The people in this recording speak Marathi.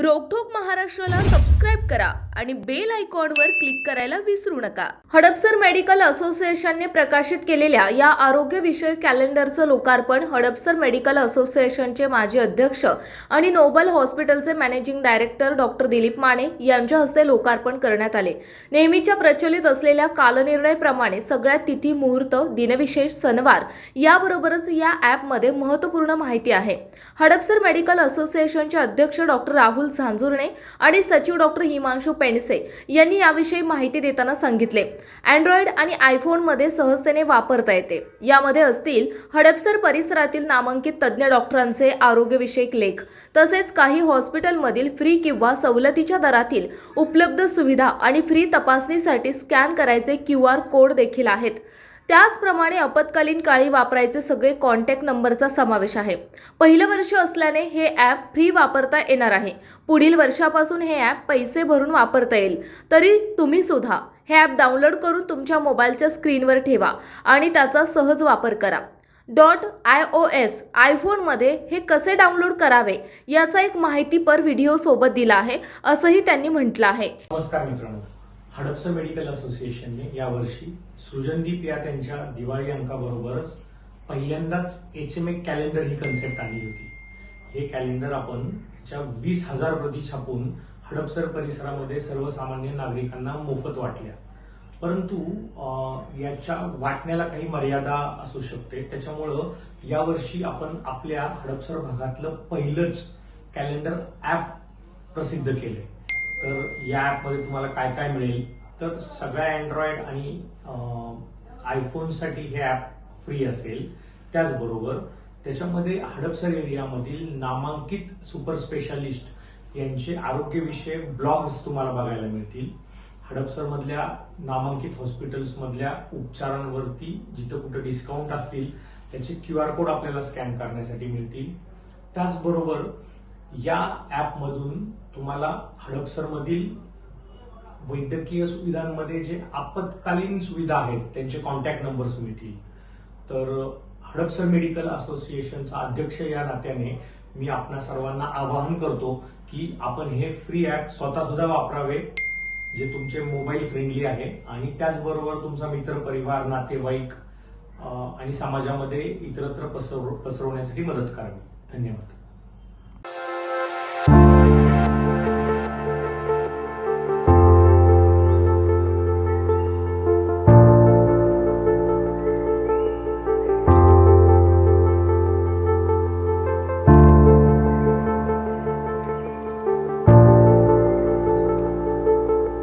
रोकठोक महाराष्ट्राला सबस्क्राईब करा आणि बेल आयकॉनवर क्लिक करायला विसरू नका. हडपसर मेडिकल असोसिएशनने प्रकाशित केलेल्या या आरोग्यविषयक कॅलेंडरचं लोकार्पण हडपसर मेडिकल असोसिएशनचे माजी अध्यक्ष आणि नोबल हॉस्पिटलचे managing director doctor Dilip Mane यांच्या हस्ते लोकार्पण करण्यात आले. नेहमीच्या प्रचलित असलेल्या कालनिर्णयप्रमाणे सगळ्यात तिथी मुहूर्त दिनविशेष सणवार याबरोबरच या ॲपमध्ये महत्त्वपूर्ण माहिती आहे. हडपसर मेडिकल असोसिएशनचे अध्यक्ष डॉक्टर राहुल झांजुर्णे आणि सचिव डॉक्टर हिमांशू पेंडसे यांनी याविषयी माहिती देताना सांगितले. अँड्रॉइड आणि आयफोनमध्ये सहजतेने वापरता येते. यामध्ये असतील हडपसर परिसरातील नामांकित तज्ज्ञ डॉक्टरांचे आरोग्यविषयक लेख तसेच काही हॉस्पिटलमधील फ्री किंवा सवलतीच्या दरातील उपलब्ध सुविधा आणि फ्री तपासणीसाठी स्कॅन करायचे क्यू आर कोड देखील आहेत. त्याचप्रमाणे आपत्कालीन काळी वापरायचे सगळे कॉन्टॅक्ट नंबरचा समावेश आहे. पहिलं वर्ष असल्याने हे ॲप फ्री वापरता येणार आहे. पुढील वर्षापासून हे ॲप पैसे भरून वापरता येईल. तरी तुम्ही सुद्धा हे ॲप डाउनलोड करून तुमच्या मोबाईलच्या स्क्रीनवर ठेवा आणि त्याचा सहज वापर करा. डॉट आय ओ एस आयफोनमध्ये हे कसे डाउनलोड करावे याचा एक माहितीपर व्हिडिओ सोबत दिला आहे असंही त्यांनी म्हटलं आहे. नमस्कार मित्रांनो. हडपसर मेडिकल असोसिएशनने यावर्षी सृजनदीप या त्यांच्या दिवाळी अंकाबरोबरच पहिल्यांदाच एच एम ए कॅलेंडर ही कन्सेप्ट आणली होती. हे कॅलेंडर आपण च्या वीस हजार प्रती छापून हडपसर परिसरामध्ये सर्वसामान्य नागरिकांना मोफत वाटल्या. परंतु याच्या वाटण्याला काही मर्यादा असू शकते. त्याच्यामुळं यावर्षी आपण आपल्या हडपसर भागातलं पहिलंच कॅलेंडर ॲप प्रसिद्ध केलंय. तर या ऍपमध्ये तुम्हाला काय काय मिळेल? तर सगळ्या अँड्रॉइड आणि आयफोनसाठी हे ऍप फ्री असेल. त्याचबरोबर त्याच्यामध्ये हडपसर एरियामधील नामांकित सुपर स्पेशालिस्ट यांचे आरोग्यविषयक ब्लॉग्स तुम्हाला बघायला मिळतील. हडपसरमधल्या नामांकित हॉस्पिटल्समधल्या उपचारांवरती जिथं कुठं डिस्काउंट असतील त्याचे क्यू आर कोड आपल्याला स्कॅन करण्यासाठी मिळतील. त्याचबरोबर या ॲपमधून तुम्हाला हडपसरमधील वैद्यकीय सुविधांमध्ये जे आपत्कालीन सुविधा आहेत त्यांचे कॉन्टॅक्ट नंबर्स मिळतील. तर हडपसर मेडिकल असोसिएशनचा अध्यक्ष या नात्याने मी आपणा सर्वांना आवाहन करतो की आपण हे फ्री ॲप स्वतः सुद्धा वापरावे जे तुमचे मोबाईल फ्रेंडली आहे आणि त्याचबरोबर तुमचा मित्र परिवार नातेवाईक आणि समाजामध्ये इतरत्र पसरव पसरवण्यासाठी मदत करावी. धन्यवाद.